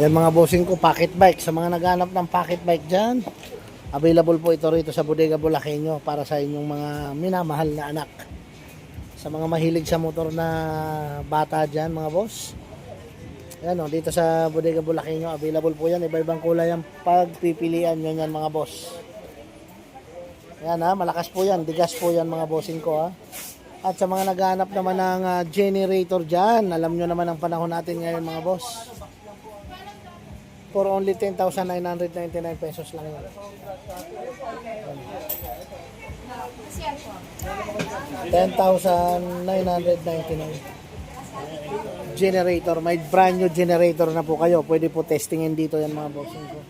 Yan mga bossing ko, pocket bike. Sa mga naghanap ng pocket bike dyan, available po ito rito sa Bodega Bulaqueño para sa inyong mga minamahal na anak. Sa mga mahilig sa motor na bata dyan mga boss. Yan o, dito sa Bodega Bulaqueño, available po yan. Iba-ibang kulay ang pagpipilian nyo yan mga boss. Yan ha, malakas po yan. Digas po yan mga bossing ko ha. At sa mga naghahanap naman ng ah, generator dyan, alam nyo naman ang panahon natin ngayon mga boss. For only 10,999 pesos lang yan. 10,999 generator. May brand new generator na po kayo. Pwede po testingin dito yan mga bossing ko.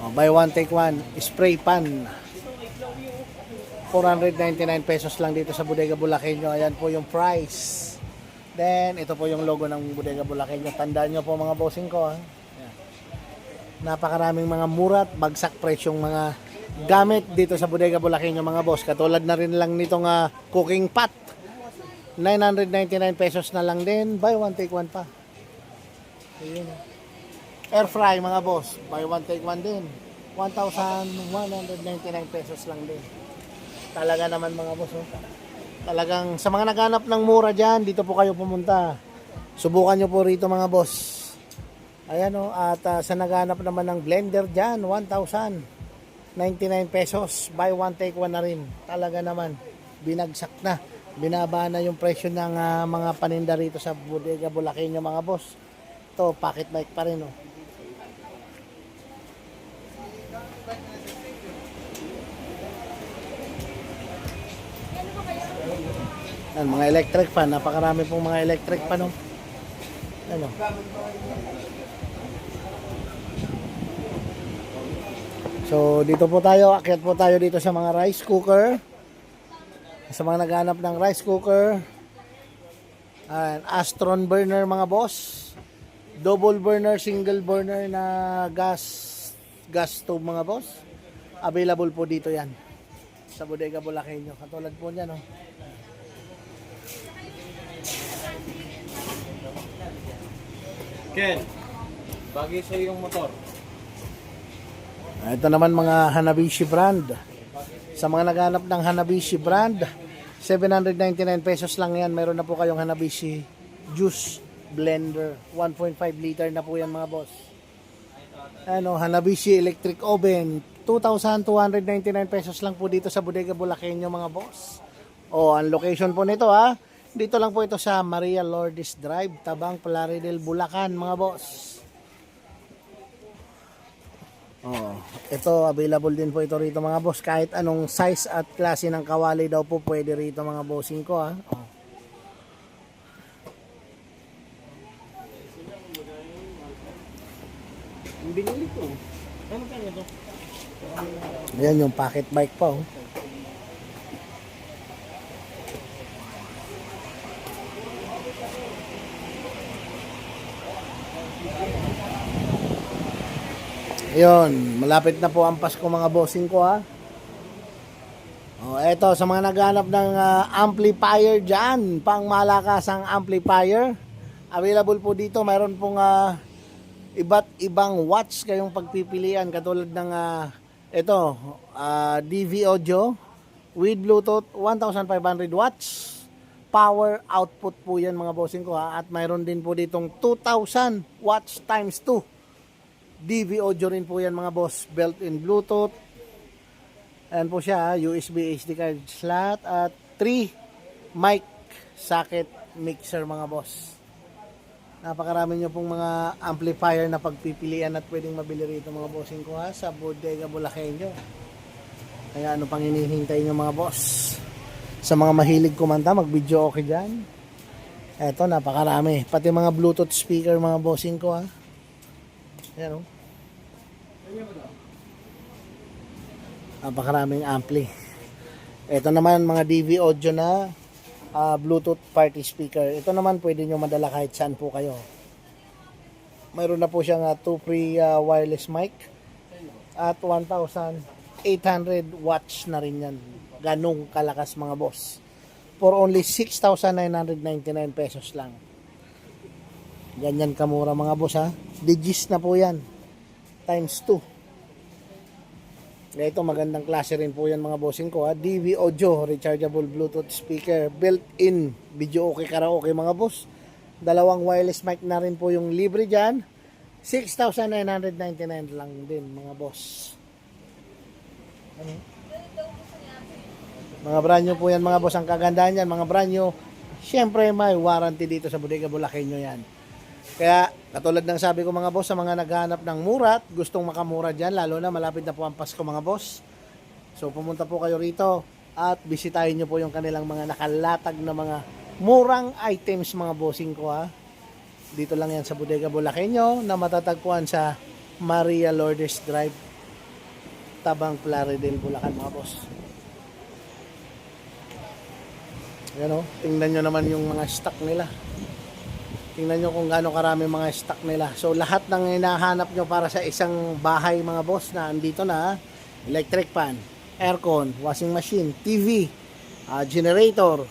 Oh, buy one, take one. Spray pan. 499 pesos lang dito sa Bodega Bulaqueño. Ayan po yung price. Then, ito po yung logo ng Bodega Bulaqueño. Tandaan nyo po mga bossing ko. Ha? Ayan. Napakaraming mga murat, bagsak presyong mga gamit dito sa Bodega Bulaqueño mga boss. Katulad na rin lang nitong ah, cooking pot. 999 pesos na lang din. Buy one, take one pa. Ayun. Air fry mga boss. Buy one, take one din. 1,199 pesos lang din. Talaga naman mga boss. Oh. Talagang sa mga naghanap ng mura dyan, dito po kayo pumunta. Subukan nyo po rito mga boss. Ayan o. At ah, sa naghanap naman ng blender dyan, 1,099 pesos. Buy one, take one na rin. Talaga naman. Binagsak na. Binaba na yung presyo ng ah, mga paninda rito sa Bodega Bulaqueño mga boss. Ito, pocket bike pa rin oh. Yan, mga electric fan. Napakarami pong mga electric fan. Oh. Ano? So, dito po tayo. Akyat po tayo dito sa mga rice cooker. Sa mga naghanap ng rice cooker. Ayan, Astron burner mga boss. Double burner, single burner na gas gas stove mga boss. Available po dito yan. Sa Bodega Bulaqueño. Katulad po niyan, oh. Ken, bagay sa yung motor. Ah, Ito naman mga Hanabishi brand. Sa mga naghanap ng Hanabishi brand, 799 pesos lang yan. Meron na po kayong Hanabishi juice blender. 1.5 liter na po yan mga boss. Ano, Hanabishi electric oven. 2,299 pesos lang po dito sa Bodega Bulaqueño mga boss. O, ang location po nito ha. Dito lang po ito sa Maria Lourdes Drive, Tabang, Plaridel, Bulacan mga boss. Oh, ito available din po ito rito mga boss. Kahit anong size at klase ng kawali daw po pwede rito mga bossing ko ha. Oh. Ang binili ko. Ano kanya to? Ayan yung pocket bike pa oh. Ayun, malapit na po ang Pasko mga bossing ko ha. Oh, eto sa mga naghanap ng ah, amplifier diyan, pang malakasang amplifier. Available po dito, mayroon pong ah, iba't ibang watch kayong pagpipilian katulad ng ah, ito, ah, DV audio with Bluetooth 1500 watts. Power output po yan mga bossing ko ha. At mayroon din po ditong 2000 watts times 2. DV audio rin po yan mga boss. Built-in Bluetooth. Ayan po siya, USB HD card slot at 3 mic socket mixer mga boss. Napakarami nyo pong mga amplifier na pagpipilian at pwedeng mabili rito mga bossing ko ha sa Bodega Bulaqueño. Kaya ano pang hinihintay nyo mga boss? Sa mga mahilig kumanta, mag-video okay dyan. Eto, napakarami. Pati mga Bluetooth speaker mga bossing ko ha. Ayan o. Napakaraming ampli. Ito naman mga DV audio na ah, Bluetooth party speaker. Ito naman pwede nyo madala kahit saan po kayo. Mayroon na po siyang 2 free ah, wireless mic at 1,800 watts na rin yan. Ganong kalakas mga boss. for only 6,999 pesos lang. Ganyan kamura mga boss ha. Digis na po yan. Times 2. Ito magandang klase rin po yan mga bossing ko ha. DV Audio, rechargeable Bluetooth speaker, built-in video okay karaoke mga boss. Dalawang wireless mic na rin po yung libre dyan. 6,999 lang din mga boss. Ano? Mga brand new po yan mga boss. Ang kagandahan yan mga brand new. Siyempre may warranty dito sa Bodega Bulakenyo yan. Kaya katulad ng sabi ko mga boss sa mga naghahanap ng mura at gustong makamura dyan lalo na malapit na po ang Pasko mga boss. So pumunta po kayo rito at bisitahin nyo po yung kanilang mga nakalatag na mga murang items mga bossing ko ha. Dito lang yan sa Bodega Bulakenyo na matatagpuan sa Maria Lourdes Drive, Tabang Plaridel, Bulacan mga boss. Yan o, tingnan nyo naman yung mga stock nila. Tingnan nyo kung gaano karami mga stock nila. So lahat ng hinahanap nyo para sa isang bahay mga boss na andito na, electric fan, aircon, washing machine, TV, ah, generator,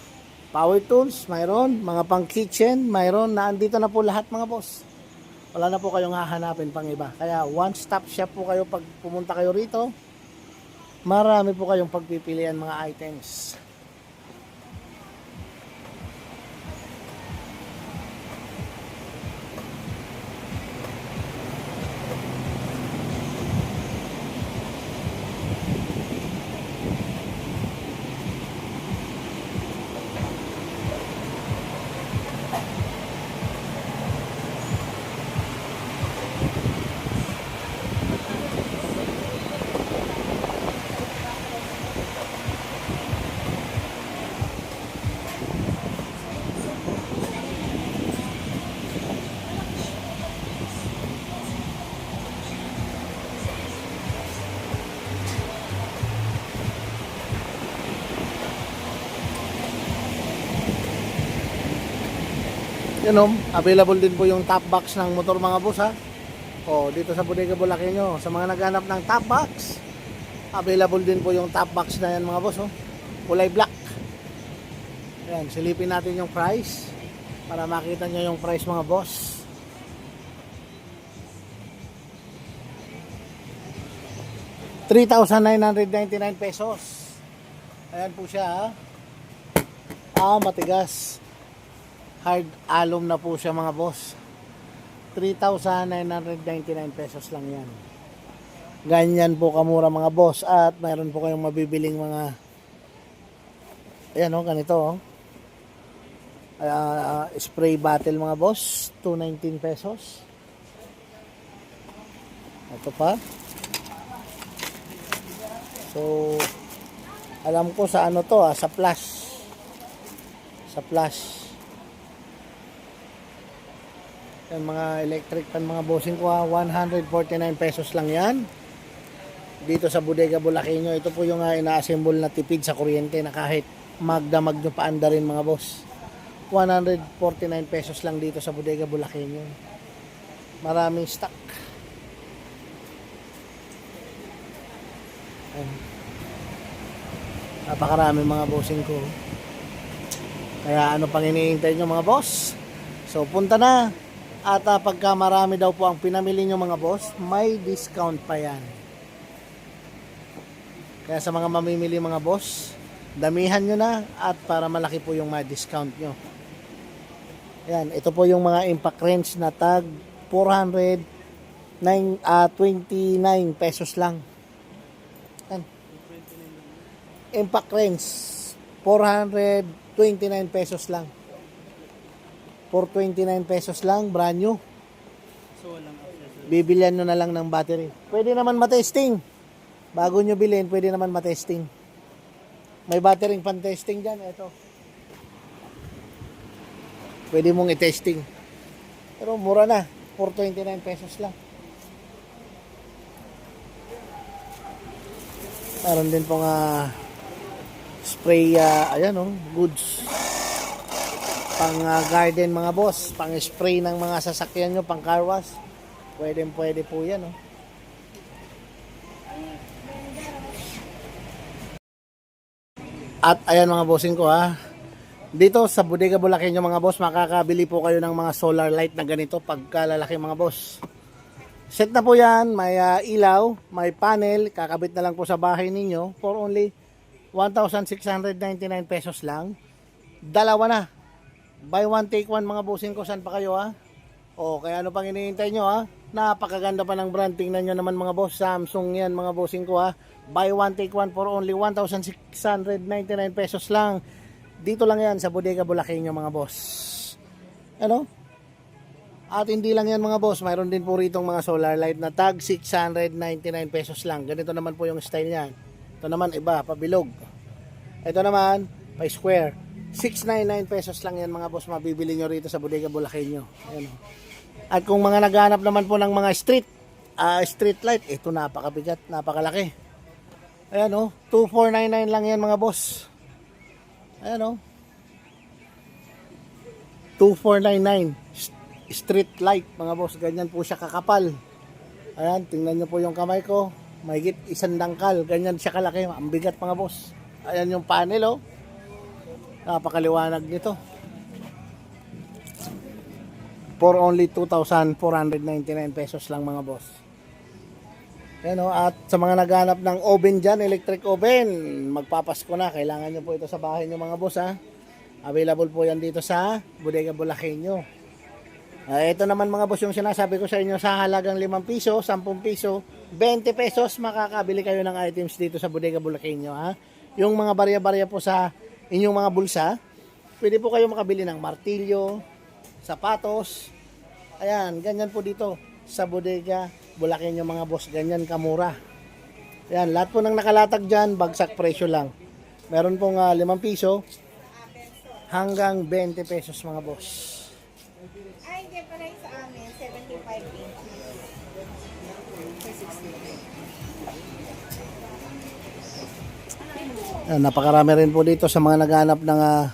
power tools, mayroon, mga pang kitchen, mayroon, na andito na po lahat mga boss. Wala na po kayong hahanapin pang iba. Kaya one stop shop po kayo pag pumunta kayo rito. Marami po kayong pagpipilian mga items. O, available din po yung top box ng motor mga boss ha. O, dito sa Bodega Bulakenyo, sa mga naghanap ng top box, available din po yung top box na yan mga boss oh. Kulay black. Ayan, silipin natin yung price para makita nyo yung price mga boss. $3,999 pesos. Ayan po siya ha. Ah, matigas hard alum na po siya mga boss. 3,999 pesos lang yan. Ganyan po kamura mga boss. At mayroon po kayong mabibiling mga ayan o ganito o Ah, spray bottle mga boss. 219 pesos. Ito pa. So alam ko sa ano to ah, sa flash sa flash Yan mga electric fan mga bossing ko ha, 149 pesos lang yan. Dito sa Bodega Bulakenyo, ito po yung uh, ina-assemble na tipid sa kuryente na kahit magdamag nyo paanda rin mga boss. 149 pesos lang dito sa Bodega Bulakenyo. Maraming stock. Ayan. Napakarami mga bossing ko. Kaya ano pang iniintay nyo mga boss? So punta na. At uh, pagka marami daw po ang pinamili nyo mga boss, may discount pa yan. Kaya sa mga mamimili mga boss, damihan nyo na at para malaki po yung may discount nyo. Yan, ito po yung mga impact range na tag 429 ah 29 pesos lang. Yan. Impact range 429 pesos lang. 429 pesos lang, brand new. So, walang accessory. Bibilian nyo na lang ng battery. Pwede naman matesting. Bago nyo bilhin, pwede naman matesting. May battery pan testing dyan. Ito. Pwede mong i-testing. Pero mura na. 429 pesos lang. Meron din pong ah, spray, ah, ayan oh, goods pang ah, garden mga boss, pang spray ng mga sasakyan nyo, pang car wash. Pwede pwede po yan. Oh. At ayan mga bossing ko ha. Dito sa Bodega Bulakenyo mga boss, makakabili po kayo ng mga solar light na ganito pagkalalaki mga boss. Set na po yan, may ah, ilaw, may panel, kakabit na lang po sa bahay ninyo for only 1,699 pesos lang. Dalawa na. Buy one take one mga bossing ko, saan pa kayo ha? O kaya ano pang hinihintay nyo ha? Napakaganda pa ng brand, tingnan nyo naman mga boss, Samsung yan mga bossing ko ha. Buy one take one for only 1,699 pesos lang. Dito lang yan sa Bodega Bulakenyo mga boss. Ano? At hindi lang yan mga boss, mayroon din po rito mga solar light na tag 699 pesos lang. Ganito naman po yung style niyan. Ito naman iba, pabilog. Ito naman, pa square. 699 pesos lang yan mga boss, mabibili nyo rito sa Bodega Bulakenyo. Ayan o. At kung mga naghanap naman po ng mga street, ah, street light, ito napakabigat, napakalaki. Ayan o, 2499 lang yan mga boss. Ayan o. 2499 S- street light mga boss ganyan po siya kakapal ayan tingnan nyo po yung kamay ko mahigit isang dangkal ganyan siya kalaki ang bigat mga boss ayan yung panel oh napakaliwanag nito for only 2,499 pesos lang mga boss Ayan oh, at sa mga naghanap ng oven dyan, electric oven, magpapasko na. Kailangan nyo po ito sa bahay nyo mga boss ha. Available po yan dito sa Bodega Bulakenyo. Ah, ito naman mga boss yung sinasabi ko sa inyo sa halagang 5 piso, 10 piso, 20 pesos makakabili kayo ng items dito sa Bodega Bulakenyo ha. Yung mga barya-barya po sa inyong mga bulsa, pwede po kayo makabili ng martilyo, sapatos. Ayan, ganyan po dito sa Bodega Bulakenyo mga boss, ganyan kamura. Ayan, lahat po ng nakalatag dyan, bagsak presyo lang. Meron pong ah, 5 piso hanggang 20 pesos mga boss. Napakarami rin po dito sa mga naghanap ng ah,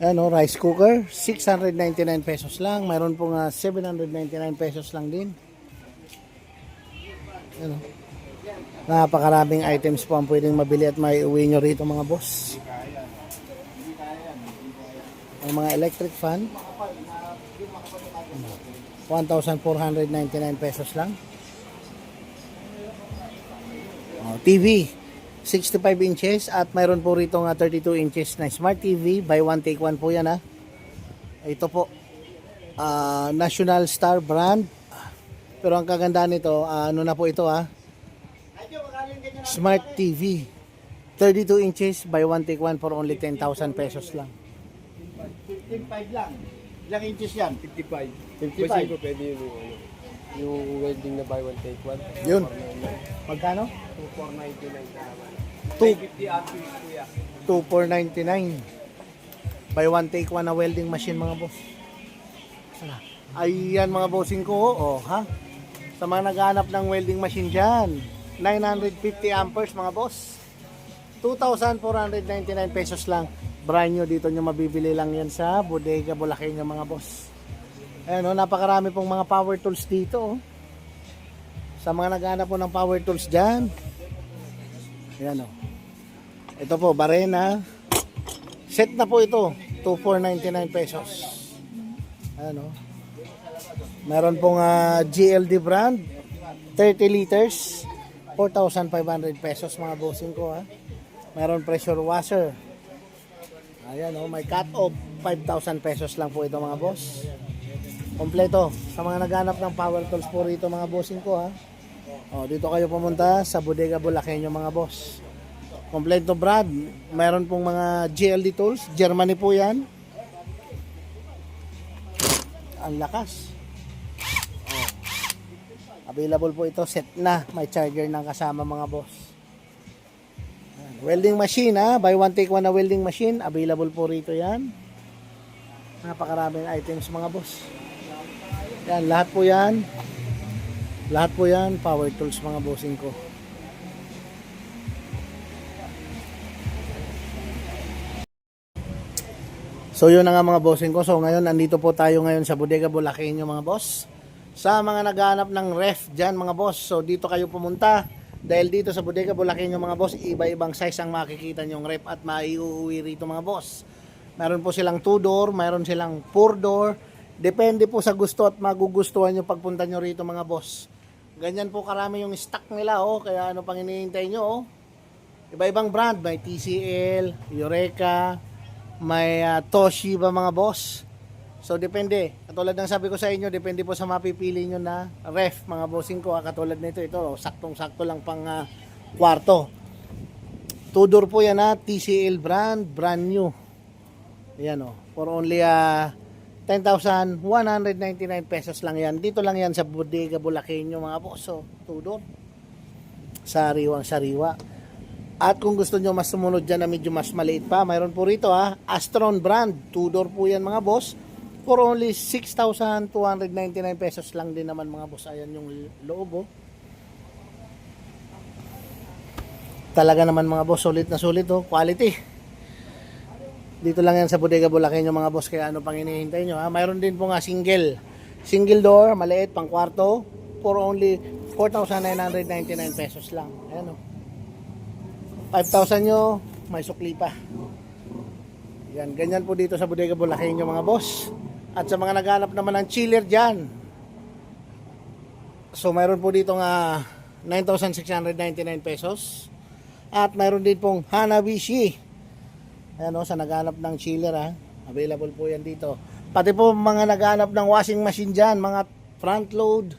ano, rice cooker. 699 pesos lang. Mayroon pong ah, 799 pesos lang din. Ano, napakaraming items po ang pwedeng mabili at may uwi nyo rito mga boss. Ang mga electric fan. 1,499 pesos lang. Oh, TV, 65 inches at mayroon po rito nga 32 inches na Smart TV. Buy one take one po yan ha. Ito po, ah, National Star brand. Pero ang kagandahan nito, ah, ano na po ito ha. Smart TV. 32 inches, buy one take one for only 10,000 pesos lang. 15.5 lang. Ilang inches yan? 55. 55. Kasi ko pwede ano, yung welding na buy one take one. Yun. Magkano? 2499 na naman. Two. 50 amperes kuya. 2,499. Buy one take one na welding machine mga boss. Ayan mga bossing ko, oh, ha? Sa mga naghanap ng welding machine dyan, 950 amperes mga boss. 2,499 pesos lang. Brand new dito nyo mabibili lang yan sa Bodega Bulakenyo mga boss. Ayan oh, napakarami pong mga power tools dito oh. Sa mga naghanap po ng power tools dyan. Ayan oh. Ito po, Barena. Set na po ito. 2,499 pesos. Ayan o. Meron pong ah, GLD brand. 30 liters. 4,500 pesos mga bossing ko ha. Meron pressure washer. Ayan o, may cut off. 5,000 pesos lang po ito mga boss. Kompleto. Sa mga naghanap ng power tools po rito mga bossing ko ha. O, dito kayo pumunta sa Bodega Bulakenyo mga boss. Kompleto brand. Mayroon pong mga GLD tools. Germany po yan. Ang lakas. Oh. Available po ito. Set na. May charger ng kasama mga boss. Welding machine ha. Buy one take one na welding machine. Available po rito yan. Napakaraming items mga boss. Yan. Lahat po yan. Lahat po yan. Power tools mga bossing ko. So yun na nga mga bossing ko. So ngayon nandito po tayo ngayon sa Bodega Bulakenyo mga boss. Sa mga naghahanap ng ref dyan mga boss. So dito kayo pumunta. Dahil dito sa Bodega Bulakenyo mga boss, iba-ibang size ang makikita nyong ref at maiuwi rito mga boss. Meron po silang 2 door, meron silang 4 door. Depende po sa gusto at magugustuhan nyo pagpunta nyo rito mga boss. Ganyan po karami yung stock nila oh, kaya ano pang hinihintay nyo oh. Iba-ibang brand, may TCL, Eureka, may ah, Toshiba mga boss. So depende. Katulad ng sabi ko sa inyo, depende po sa mapipili nyo na ref mga bossing ko. ah. Katulad nito, ito, oh, saktong-sakto lang pang ah, kwarto. Tudor po yan ha, TCL brand, brand new. Ayan oh, for only ah 10,199 pesos lang yan. Dito lang yan sa Bodega Bulaqueño mga. So, Tudor. Sariwang sariwa. At kung gusto nyo mas sumunod dyan na medyo mas maliit pa, mayroon po rito ha, Astron brand. Tudor po yan mga boss. For only 6,299 pesos lang din naman mga boss. Ayan yung loob oh. Talaga naman mga boss, sulit na sulit oh. Quality. Dito lang yan sa Bodega Bulaqueño mga boss, kaya ano pang hinihintay nyo ha. Mayroon din po nga single. Single door, maliit, pang kwarto. For only 4,999 pesos lang. Ayan o. 5,000 nyo, may sukli pa. Yan, ganyan po dito sa Bodega Bulaqueño mga boss. At sa mga naghanap naman ng chiller dyan. So mayroon po dito nga 9,699 pesos. At mayroon din pong Hanabishi. Ayan o, sa naghanap ng chiller ha. Available po yan dito. Pati po mga naghanap ng washing machine dyan, mga front load,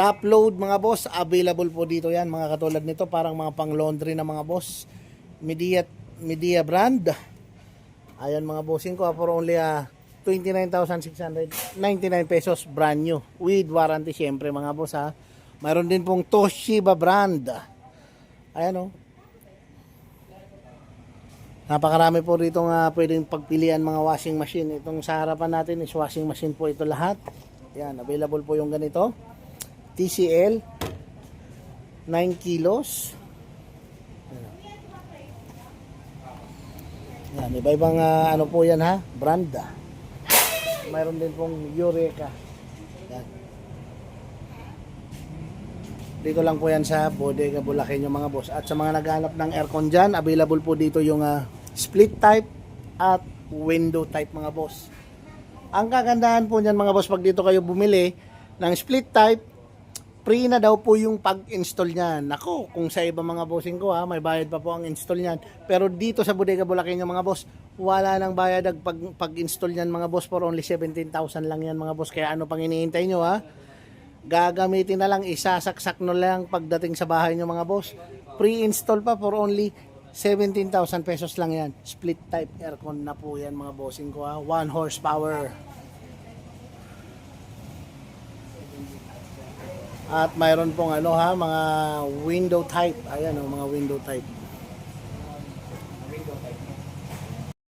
top load mga boss, available po dito yan. Mga katulad nito, parang mga pang laundry na mga boss. Media, Media brand. Ayan mga bossing ko, for only ah, 29,699 pesos brand new. With warranty syempre mga boss ha. Mayroon din pong Toshiba brand. Ayan o. Napakarami po rito nga pwedeng pagpilian mga washing machine. Itong sa harapan natin is washing machine po ito lahat. Yan, available po yung ganito. TCL 9 kilos. Yan, iba-ibang ah, ano po yan ha, brand. ah. Mayroon din pong Eureka. Yan. Dito lang po yan sa Bodega Bulaqueño mga boss. At sa mga naghanap ng aircon dyan, available po dito yung ah, split type at window type mga boss. Ang kagandahan po niyan mga boss pag dito kayo bumili ng split type, free na daw po yung pag-install niyan. Nako, kung sa iba mga bossing ko ha, may bayad pa po ang install niyan. Pero dito sa Bodega Bulaqueño mga boss, wala nang bayad ang pag, pag-install niyan mga boss for only 17,000 lang yan mga boss. Kaya ano pang hinihintay nyo ha? Gagamitin na lang, isasaksak no lang pagdating sa bahay nyo mga boss. Pre-install pa for only 17,000 pesos lang yan. Split type aircon na po yan mga bossing ko ha. 1 horsepower. At mayroon pong ano ha, mga window type. Ayan o, mga window type.